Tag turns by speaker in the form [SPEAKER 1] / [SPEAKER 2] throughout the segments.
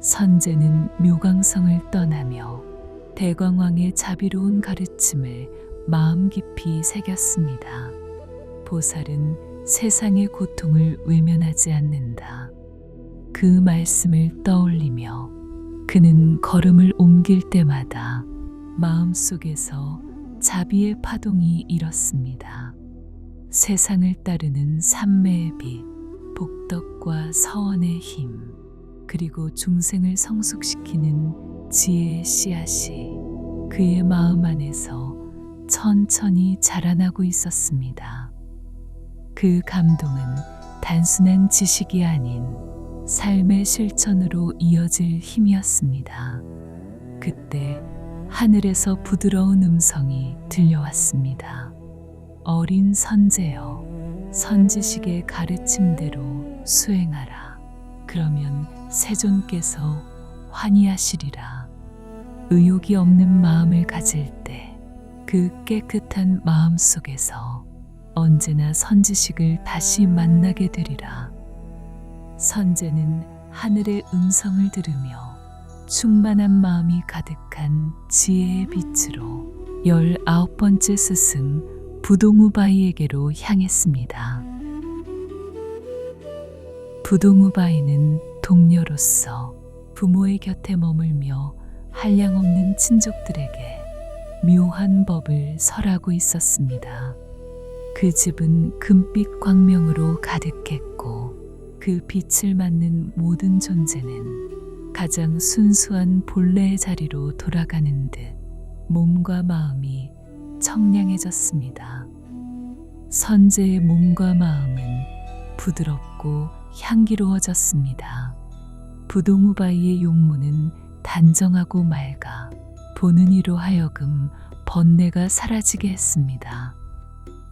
[SPEAKER 1] 선제는 묘강성을 떠나며 대광왕의 자비로운 가르침을 마음 깊이 새겼습니다. 보살은 세상의 고통을 외면하지 않는다. 그 말씀을 떠올리며 그는 걸음을 옮길 때마다 마음속에서 자비의 파동이 일었습니다. 세상을 따르는 삼매의 빛, 복덕과 서원의 힘, 그리고 중생을 성숙시키는 지혜의 씨앗이 그의 마음 안에서 천천히 자라나고 있었습니다. 그 감동은 단순한 지식이 아닌 삶의 실천으로 이어질 힘이었습니다. 그때 하늘에서 부드러운 음성이 들려왔습니다. 어린 선제여, 선지식의 가르침대로 수행하라. 그러면 세존께서 환희하시리라. 의욕이 없는 마음을 가질 때 그 깨끗한 마음 속에서 언제나 선지식을 다시 만나게 되리라. 선제는 하늘의 음성을 들으며 충만한 마음이 가득한 지혜의 빛으로 열아홉 번째 스승 부동우바이에게로 향했습니다. 부동우바이는 동료로서 부모의 곁에 머물며 한량없는 친족들에게 묘한 법을 설하고 있었습니다. 그 집은 금빛 광명으로 가득했고 그 빛을 맞는 모든 존재는 가장 순수한 본래의 자리로 돌아가는 듯 몸과 마음이 청량해졌습니다. 선제의 몸과 마음은 부드럽고 향기로워졌습니다. 부동우바이의 용모는 단정하고 맑아 보는 이로 하여금 번뇌가 사라지게 했습니다.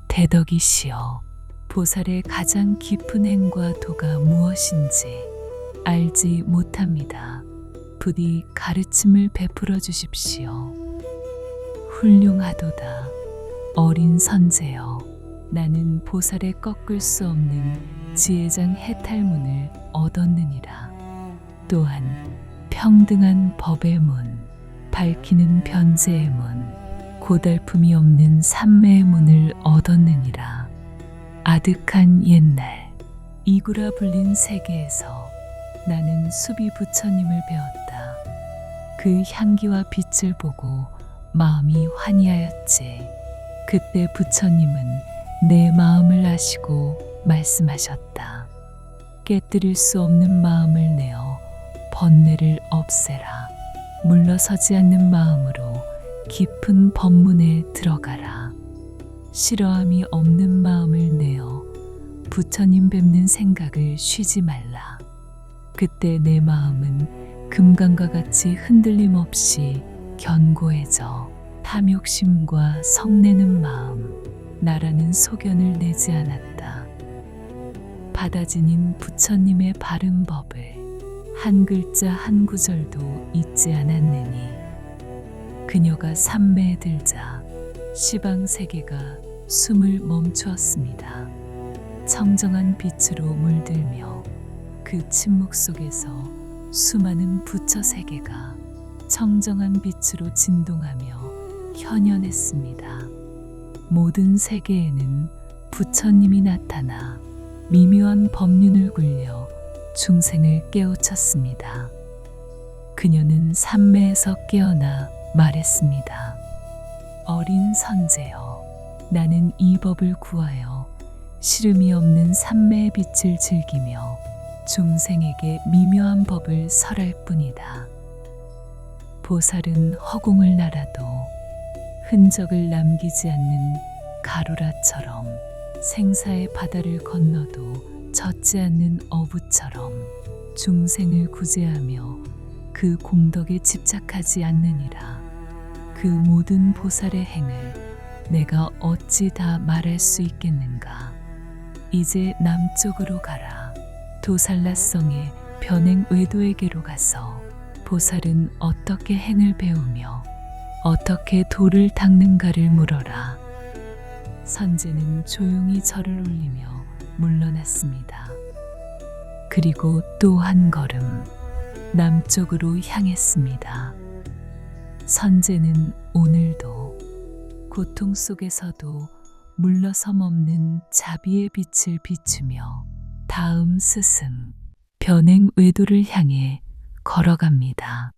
[SPEAKER 1] 대덕이시여, 보살의 가장 깊은 행과 도가 무엇인지 알지 못합니다. 부디 가르침을 베풀어 주십시오. 훌륭하도다. 어린 선제여, 나는 보살의 꺾을 수 없는 지혜장 해탈문을 얻었느니라. 또한 평등한 법의 문, 밝히는 변제의 문, 고달픔이 없는 삼매의 문을 얻었느니라. 아득한 옛날 이구라 불린 세계에서 나는 수비 부처님을 배웠다. 그 향기와 빛을 보고 마음이 환희하였지. 그때 부처님은 내 마음을 아시고 말씀하셨다. 깨뜨릴 수 없는 마음을 내어 번뇌를 없애라. 물러서지 않는 마음으로 깊은 법문에 들어가라. 싫어함이 없는 마음을 내어 부처님 뵙는 생각을 쉬지 말라. 그때 내 마음은 금강과 같이 흔들림 없이 견고해져 탐욕심과 성내는 마음, 나라는 소견을 내지 않았다. 바다지닌 부처님의 바른 법을 한 글자 한 구절도 잊지 않았느니 그녀가 삼매에 들자 시방 세계가 숨을 멈추었습니다. 청정한 빛으로 물들며 그 침묵 속에서 수많은 부처 세계가 청정한 빛으로 진동하며 현현했습니다. 모든 세계에는 부처님이 나타나 미묘한 법륜을 굴려 중생을 깨우쳤습니다. 그녀는 삼매에서 깨어나 말했습니다. 어린 선제여, 나는 이 법을 구하여 시름이 없는 삼매의 빛을 즐기며 중생에게 미묘한 법을 설할 뿐이다. 보살은 허공을 날아도 흔적을 남기지 않는 가루라처럼 생사의 바다를 건너도 젖지 않는 어부처럼 중생을 구제하며 그 공덕에 집착하지 않느니라. 그 모든 보살의 행을 내가 어찌 다 말할 수 있겠는가? 이제 남쪽으로 가라. 도살라성의 변행 외도에게로 가서 보살은 어떻게 행을 배우며 어떻게 돌을 닦는가를 물어라. 선제는 조용히 절을 올리며 물러났습니다. 그리고 또 한 걸음 남쪽으로 향했습니다. 선제는 오늘도 고통 속에서도 물러서 멈는 자비의 빛을 비추며 다음 스승 변행 외도를 향해 걸어갑니다.